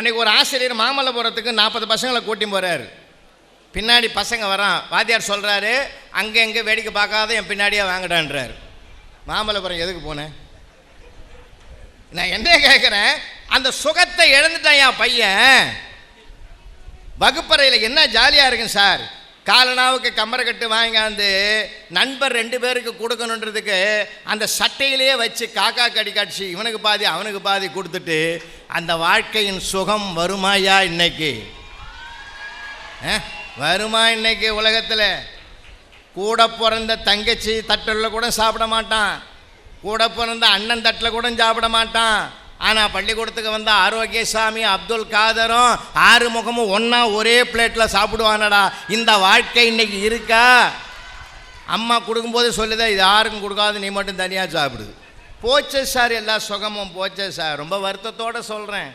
அன்னைக்கு ஒரு ஆசிரியர் மாமல்லபுரத்துக்கு நாற்பது பசங்களை கூட்டி போகிறார் பின்னாடி பசங்க வரான். வாத்தியார் சொல்கிறாரு அங்கே எங்கே வேடிக்கை பார்க்காத என் பின்னாடியே வாங்கடான்றார். மாமல்லபுரம் எதுக்கு போனேன் நான் என்ன கேட்குறேன் அந்த சுகத்தை இழந்துட்டான் என் பையன். வகுப்பறையில் என்ன ஜாலியாக இருக்குங்க சார்? காலனாவுக்கு கம்மரை கட்டு வாங்கியாந்து நண்பர் ரெண்டு பேருக்கு கொடுக்கணுன்றதுக்கு அந்த சட்டையிலேயே வச்சு காக்கா கடி காட்சி இவனுக்கு பாதி அவனுக்கு பாதி கொடுத்துட்டு அந்த வாழ்க்கையின் சுகம் வருமாயா இன்னைக்கு? வருமா இன்னைக்கு உலகத்தில்? கூட பிறந்த தங்கச்சி தட்டில் கூட சாப்பிட மாட்டான். கூட பிறந்த அண்ணன் தட்டில் கூட சாப்பிட மாட்டான். ஆனால் பள்ளிக்கூடத்துக்கு வந்தால் ஆரோக்கியசாமி அப்துல் காதரும் ஆறுமுகமும் ஒன்றா ஒரே பிளேட்டில் சாப்பிடுவானடா. இந்த வாழ்க்கை இன்னைக்கு இருக்கா? அம்மா கொடுக்கும்போது சொல்லுதா இது யாருக்கும் கொடுக்காது நீ மட்டும் தனியாக சாப்பிடுது போச்சே சார் எல்லா சுகமும் போச்சே சார். ரொம்ப வருத்தத்தோடு சொல்கிறேன்